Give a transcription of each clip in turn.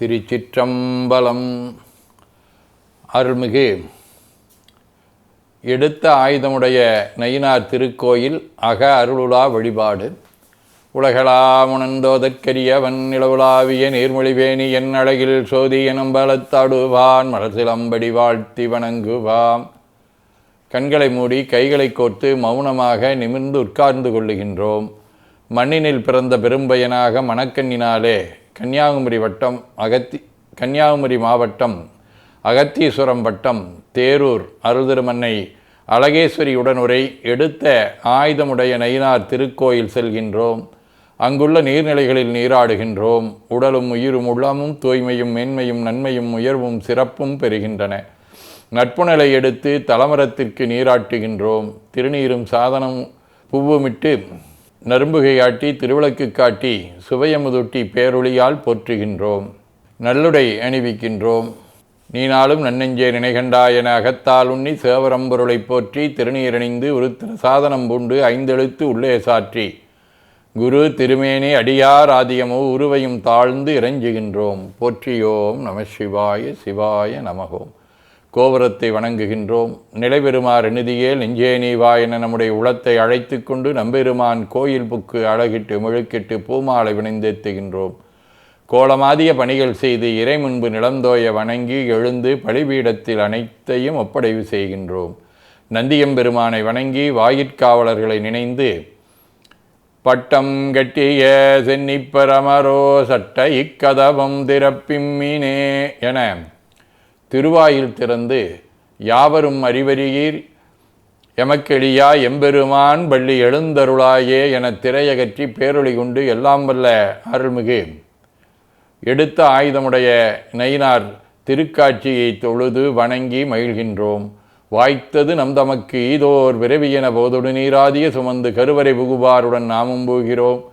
திருச்சிற்றம்பலம். அருள்மிகு எடுத்த ஆயுதமுடைய நயினார் திருக்கோயில் அக அருளுலா வழிபாடு. உலகளாமுணந்தோதற்கரியவன் நிலவுலாவிய நீர்மொழிவேணி என் அழகில் சோதி எனும் பலத்தாடுவான். மலசிலம்படி வாழ்த்தி வணங்குவாம். கண்களை மூடி கைகளை கோர்த்து மௌனமாக நிமிர்ந்து உட்கார்ந்து கொள்ளுகின்றோம். மண்ணினில் பிறந்த பெரும்பயனாக மணக்கண்ணினாலே கன்னியாகுமரி வட்டம் அகத்தி கன்னியாகுமரி மாவட்டம் அகத்தீஸ்வரம் வட்டம் தேரூர் அருதிருமன்னை அழகேஸ்வரியுடன் உரை எடுத்த ஆயுதமுடைய நயினார் திருக்கோயில் செல்கின்றோம். அங்குள்ள நீர்நிலைகளில் நீராடுகின்றோம். உடலும் உயிரும் உள்ளமும் தூய்மையும் மேன்மையும் நன்மையும் உயர்வும் சிறப்பும் பெறுகின்றன. நட்புநிலை எடுத்து தலமரத்திற்கு நீராட்டுகின்றோம். திருநீரும் சாதனம் பூவுமிட்டு நரும்புகையாட்டி திருவிளக்கு காட்டி சுவையமுதொட்டி பேரொளியால் போற்றுகின்றோம். நல்லுடை அணிவிக்கின்றோம். நீனாலும் நன்னெஞ்சே நினைகண்டா என அகத்தால் உண்ணி சேவரம்பொருளை போற்றி திருநீரணிந்து உருத்திர சாதனம் பூண்டு ஐந்தெழுத்து உள்ளே சாற்றி. குரு திருமேனி அடியார் ஆதியமோ உருவையும் தாழ்ந்து இறைஞ்சுகின்றோம். போற்றியோம் நம சிவாய சிவாய நமகோம் கோபுரத்தை வணங்குகின்றோம். நிலைபெறுமாறு நிதியே நெஞ்சே நீவா என நம்முடைய உளத்தை அழைத்து கொண்டு நம்பெருமான் கோயில் புக்கு அழகிட்டு முழுக்கிட்டு பூமாலை வினைந்தெத்துகின்றோம். கோலமாதிய பணிகள் செய்து இறை முன்பு நிலந்தோய வணங்கி எழுந்து பலிபீடத்தில் அனைத்தையும் ஒப்படைவு செய்கின்றோம். நந்தியம்பெருமானை வணங்கி வாயிற்காவலர்களை நினைந்து பட்டம் கட்டிய சென்னிப்பரமரோ சட்ட இக்கதவம் திறப்பிம்மினே என திருவாயில் திறந்து யாவரும் அறிவறியீர்? எமக்கெளியா எம்பெருமான் பள்ளி எழுந்தருளாயே என திரையகற்றி பேரொளி கொண்டு எல்லாம் வல்ல அருள்மிகு. எடுத்த ஆயுதமுடைய நயினார் திருக்காட்சியை தொழுது வணங்கி மகிழ்கின்றோம். வாய்த்தது நம் தமக்கு ஈதோர் விரவியன போதொடு நீராதிய சுமந்து கருவறை புகுவாருடன் நாமும் போகிறோம்.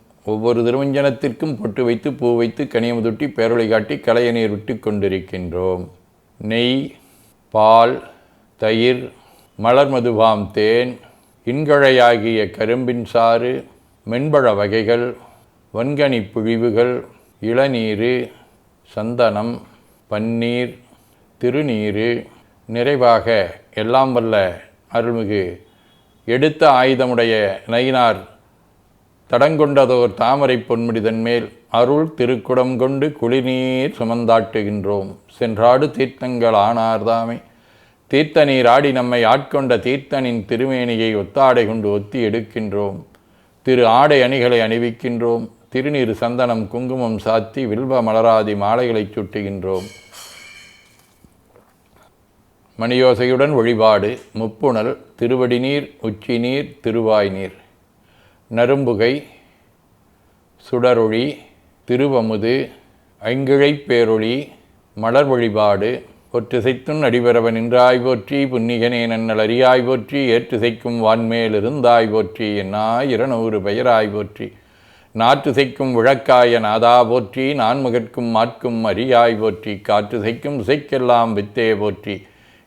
ஒவ்வொரு திருமஞ்சனத்திற்கும் பொட்டு வைத்து பூ வைத்து கனியமுதொட்டி பேரொளி காட்டி கலையநீர் விட்டு கொண்டிருக்கின்றோம். நெய் பால் தயிர் மலர் மதுவாம் தேன் இன்கழையாகிய கரும்பின் சாறு மென்பழ வகைகள் வன்கனி புழிவுகள் இளநீர் சந்தனம் பன்னீர் திருநீர் நிறைவாக எல்லாம் வல்ல அருள்மிகு எடுத்த ஆயுதமுடைய நயினார் தடங்கொண்டதோர் தாமரை பொன்முடிதன் மேல் அருள் திருக்குடம் கொண்டு குளிர்நீர் சுமந்தாட்டுகின்றோம். சென்றாடு தீர்த்தங்கள் ஆனார்தாமே தீர்த்த நீர் ஆடி நம்மை ஆட்கொண்ட தீர்த்தனின் திருமேனியை ஒத்தாடை கொண்டு ஒத்தி எடுக்கின்றோம். திரு ஆடை அணிகளை அணிவிக்கின்றோம். திருநீர் சந்தனம் குங்குமம் சாத்தி வில்வ மலராதி மாலைகளைச் சுட்டுகின்றோம். மணியோசையுடன் வழிபாடு முப்புணல் திருவடிநீர் உச்சிநீர் உச்சி நீர் திருவாய் நீர் நரும்புகை சுடரொளி திருவமுது ஐங்கிழைப் பேரொளி மலர் வழிபாடு ஒற்றிசைத்துன் அடிபரவ நின்றாய் போற்றி புன்னிகனே நன்னல் அறியாய் போற்றி ஏற்றுசைக்கும் வான்மேல் இருந்தாய் போற்றி என்னாய் இரநூறு பெயராய் போற்றி. நாற்றுசைக்கும் விளக்காய நாதா போற்றி நான்முகற்கும் மாற்கும் அரியாய் போற்றி காற்றுசைக்கும் இசைக்கெல்லாம் வித்தே போற்றி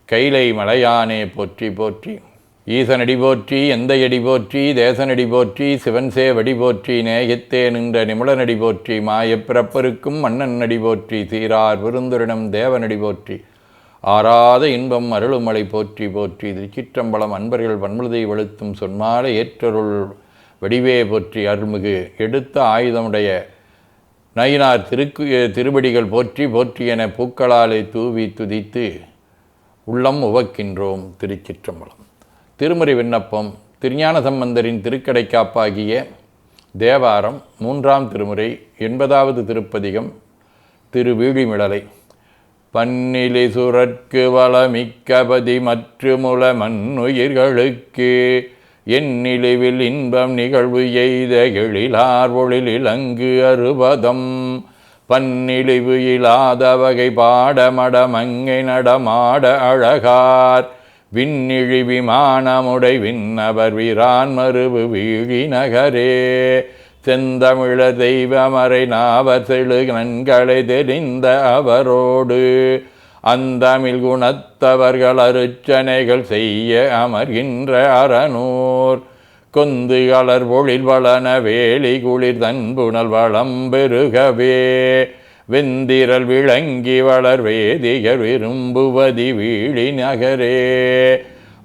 கைலை மலையானே போற்றி போற்றி. ஈசனடி போற்றி எந்தையடி போற்றி தேசனடி போற்றி சிவன்சே வடி போற்றி நேயத்தே நின்ற நிமிடனடி போற்றி மாயப்பிறப்பருக்கும் மன்னன் நடி போற்றி சீரார் விருந்துரிடம் தேவனடி போற்றி ஆறாத இன்பம் அருளுமலை போற்றி போற்றி திருச்சிற்றம்பலம் அன்பர்கள் வன்முழுதை வெளுத்தும் சொன்மாலை ஏற்றருள் வடிவே போற்றி அருள்மிகு எடுத்த ஆயுதமுடைய நயினார் திருக்கு திருவடிகள் போற்றி போற்றி என பூக்களாலை தூவி துதித்து உள்ளம் உவக்கின்றோம் திருச்சிற்றம்பலம். திருமுறை விண்ணப்பம் திருஞான சம்பந்தரின் திருக்கடை காப்பாகிய தேவாரம் மூன்றாம் திருமுறை எண்பதாவது திருப்பதிகம் திருவீழிமிடலை. பன்னிலி சுரற்கு வளமிக்கபதி மற்றுமுல மண்ணுயிர்களுக்கு எந்நிலைவில் இன்பம் நிகழ்வு எய்த எழிலார் ஒளிலிலங்கு அறுபதம். பன்னிழிவு இல்லாத வகை பாடமடமங்கை நடமாட அழகார் விண்ணிழி விமானமுடை விண்ணவர் வீரான் மருவு வீழி நகரே. செந்தமிழ தெய்வமறை நாவர் செழு நன்களை தெரிந்த அவரோடு. அந்தமிழ் குணத்தவர்கள் அருச்சனைகள் செய்ய அமர்கின்ற அறநூர். கொந்து கலர் பொழில் வளன வேலி குளிர் தன்புணல் வளம் பெருகவே. வெந்திரல் விளங்கி வளர் வேதிகர் விரும்புவதி வீழி நகரே.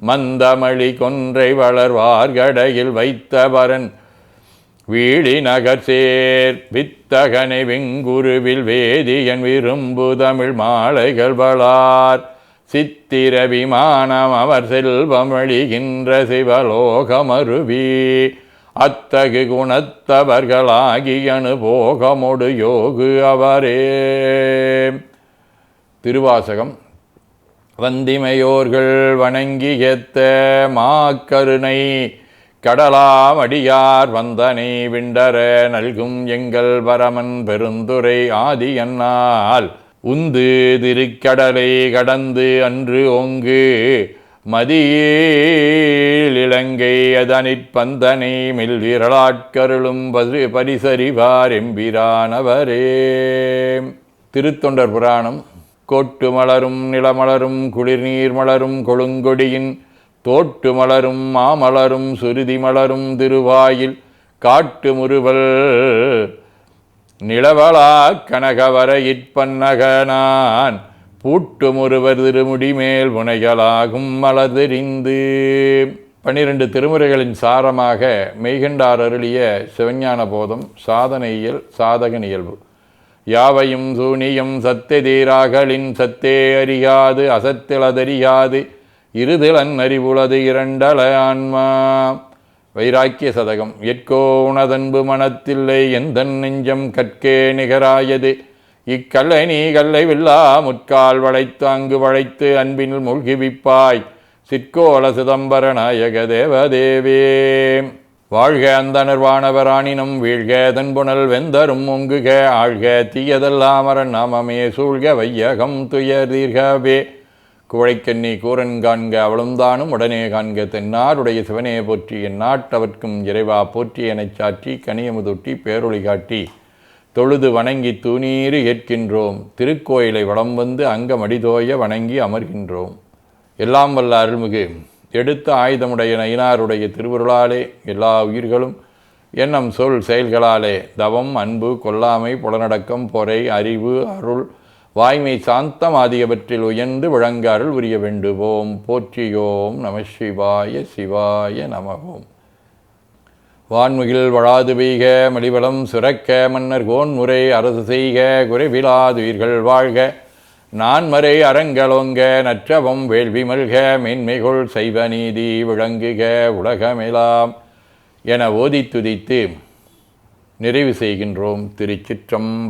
மந்தமளி கொன்றை வளர்வார்கடையில் வைத்தவரன் வீழி நகர் சேர் வித்தகனை வெங்குருவில் வேதியன் விரும்பு தமிழ் மாலைகள் வளார். சித்திர விமானம் அவர் செல்வமழிகின்ற சிவலோகமருவி. அத்தகு குணத்தவர்களாகி அனுபோகமொடு யோகு அவரே. திருவாசகம். வந்திமையோர்கள் வணங்கி ஏத்த மாக்கருணை கடலாமடியார் வந்தனை விண்டர நல்கும் எங்கள் பரமன் பெருந்துரை ஆதி என்னால் உந்து திருக்கடலை கடந்து அன்று ஒங்கு மதியே இலங்கை அதனிற் பந்தனை மில் விரலாட்கருளும் பரி பரிசறிவார் எம்பிரானவரே. திருத்தொண்டர் புராணம். கோட்டு மலரும் நிலமலரும் குளிர்நீர் மலரும் கொழுங்கொடியின் தோட்டு மலரும் மாமலரும் சுருதி மலரும் திருவாயில் காட்டு முறுவல் நிலவலா கனகவர இற்பன்னகனான் பூட்டு முறுவர் திருமுடிமேல் முனைகளாகும் மலர்தெறிந்து. பன்னிரண்டு திருமுறைகளின் சாரமாக மெய்கண்டார் அருளிய சிவஞான போதம் சாதனையியல் சாதக நிகழ்வு யாவையும் சூனியம் சத்தெதீராகலின் சத்தே அறியாது அசத்திலதறியாது இருதிலன் அறிவுளது இரண்டல ஆன்மா. வைராக்கிய சதகம் எட்கோ உனதன்பு மனத்தில்லை எந்த நெஞ்சம் கற்கே நிகராயது. இக்கல்லை நீ கல்லை வில்லா முற்கால் வளைத்து அங்கு வளைத்து அன்பில் மூழ்கிவிப்பாய். சிற்கோல சிதம்பர நாயக தேவதேவே வாழ்க அந்த நிர்வாணவராணினும் வீழ்க தன்புணல் வெந்தரும் ஒங்குக ஆழ்க தீயதல்லாமரன் நாமமே சூழ்க வையகம் துயர்தீர்கவே. குழைக்கண்ணி கூரன் காண்க அவளும்தானும் உடனே காண்க தென்னாருடைய சிவனே போற்றி என் நாட்டவர்க்கும் இறைவா போற்றி எனச் சாற்றி கனியமுதொட்டி பேரொளி காட்டி. தொழுது வணங்கி தூணீறு ஏற்கின்றோம் திருக்கோயிலை வளம் வந்து அங்கமடிதோய வணங்கி அமர்கின்றோம். எல்லாம் வல்ல அருள்மிகு எடுத்த ஆயுதமுடைய நயினாருடைய திருவருளாலே எல்லா உயிர்களும் எண்ணம் சொல் செயல்களாலே தவம் அன்பு கொல்லாமை புலனடக்கம் பொறை அறிவு அருள் வாய்மை சாந்தம் ஆகியவற்றில் உயர்ந்து விளங்க அருள் உரிய வேண்டுவோம். போற்றியோம் நம சிவாய சிவாய நமவோம் வான்முகில் வழாது பெய்க மலிவளம் சுரக்க மன்னர் கோன்முறை அரசு செய்க குறைவிலாதுயிர்கள் வாழ்க. நான்மறை அறங்களோங்க நற்றவம் வேள்வி மல்க மேன்மைகொள் செய்வ நீதி விளங்குக உலகமெலாம் என ஓதி துதித்து நிறைவு செய்கின்றோம் திருச்சிற்றம்